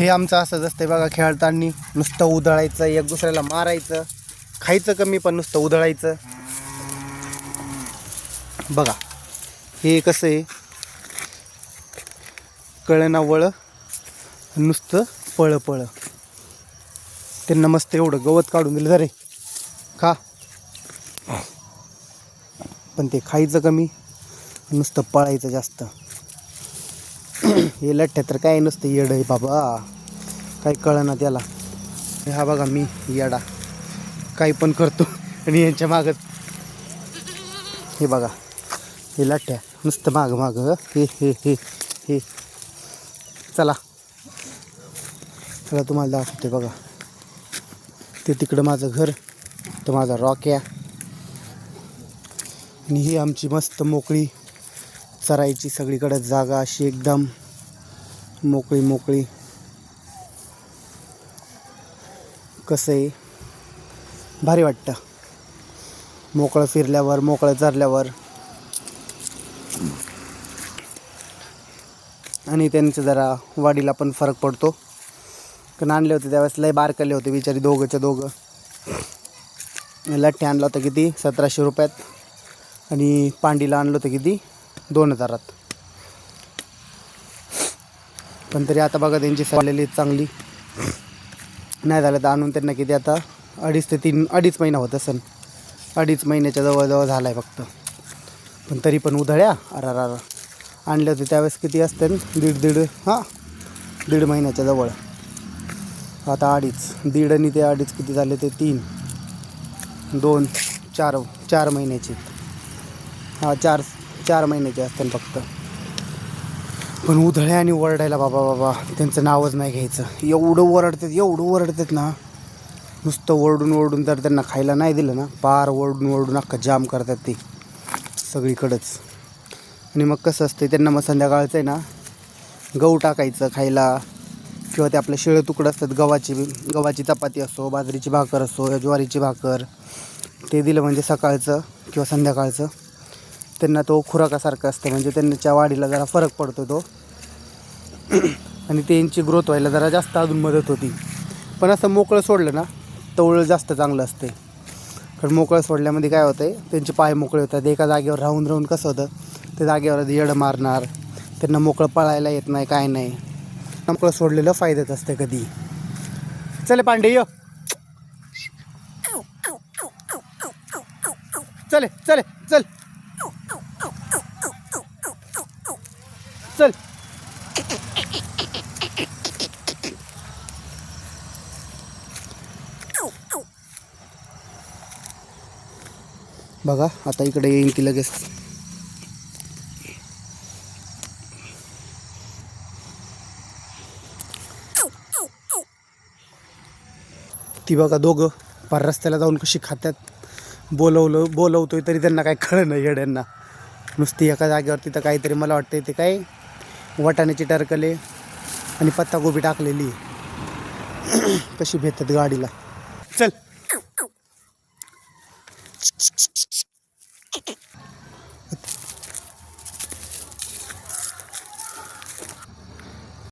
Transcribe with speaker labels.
Speaker 1: हे आमचं असंच असतंय बघा खेळताना. नुसतं उधळायचं एक दुसऱ्याला मारायचं. खायचं कमी पण नुसतं उधळायचं. बघा हे कसं आहे? कळना वळ नुसतं पळं पळं. त्यांना मस्त एवढं गवत काढून दिलं रे खा. पण ते खायचं कमी नुसतं पळायचं जास्त. हे लठ्ठ्या तर काय नसतं येड आहे बाबा. काय कळना त्याला. हा बघा मी येडा. काही पण करतो आणि यांच्या मागं. हे बघा. हे लठ्ठ्या. नुसतं माग माग. हे हे हे हे. चला. चला तुम्हाला दाखवते बघा. ते तिकडं माझं घर. तर माझा रॉक्या आणि ही आमची मस्त मोकळी चरायची सगळीकडे जागा अशी एकदम. मोकळी मोकळी. कसं आहे? भारी वाटतं. मोकळं फिरल्यावर मोकळं चरल्यावर आणि त्यांचं जरा वाडीला पण फरक पडतो. कारण आणले होते त्यावेळेस लय बारकले होते बिचारी दोघंच्या दोघं. लठ्ठे आणलं होतं किती? सतराशे रुपयात. आणि पांडीला आणलं होतं किती? दोन हजारात. पण तरी आता बघा त्यांची चाललेली चांगली. नाही झालं तर आणून त्यांना किती आता? अडीच ते तीन अडीच महिना होत असेल. अडीच महिन्याच्या जवळजवळ झाला आहे फक्त. पण तरी पण उधळ्या. अरा अरा आणले होते त्यावेळेस किती असते दीड दीड हां? दीड महिन्याच्या जवळ. आता अडीच. दीड आणि ते अडीच किती झाले ते तीन. दोन चार चार महिन्याचे. हा चार चार महिन्याचे असतील फक्त. पण उधळ्या आणि ओरडायला बाबा बाबा त्यांचं नावच नाही घ्यायचं. एवढं ओरडतात एवढं ओरडतात ना नुसतं ओरडून ओरडून तर त्यांना खायला नाही दिलं ना पार ओरडून ओरडून अख्खा जाम करतात ते सगळीकडंच. आणि मग कसं असतं त्यांना मग संध्याकाळचं आहे ना गहू टाकायचं खायला किंवा ते आपले शिळे तुकडं असतात गव्हाची गव्हाची चपाती असो बाजरीची भाकर असो ज्वारीची भाकर ते दिलं म्हणजे सकाळचं किंवा संध्याकाळचं. त्यांना तो खुराकासारखा असतं. म्हणजे त्यांच्या वाढीला जरा फरक पडतो तो. आणि त्यांची ग्रोथ व्हायला जरा जास्त अजून मदत होती. पण असं मोकळं सोडलं ना तवळं जास्त चांगलं असते. कारण मोकळं सोडल्यामध्ये काय होतं आहे त्यांचे पाय मोकळे होतात. एका जागेवर राहून राहून कसं होतं त्या जागेवर येडं मारणार त्यांना मोकळं पळायला येत नाही काय नाही. मोकळं सोडलेलं फायद्यात असते कधी. चले पांडे ये. चले चले. चल. बघा आता इकडे येईन ती लगेच. ती बघा दोघं पार रस्त्याला जाऊन कशी खात्यात. बोलवलं बोलवतोय तरी त्यांना काही कळलं नाही येड्यांना. नुसती एका जागेवर तिथं काहीतरी मला वाटतं ते काय? वाटाण्याची टरकले आणि पत्ताकोबी टाकलेली. कशी भेटतात गाडीला. चल.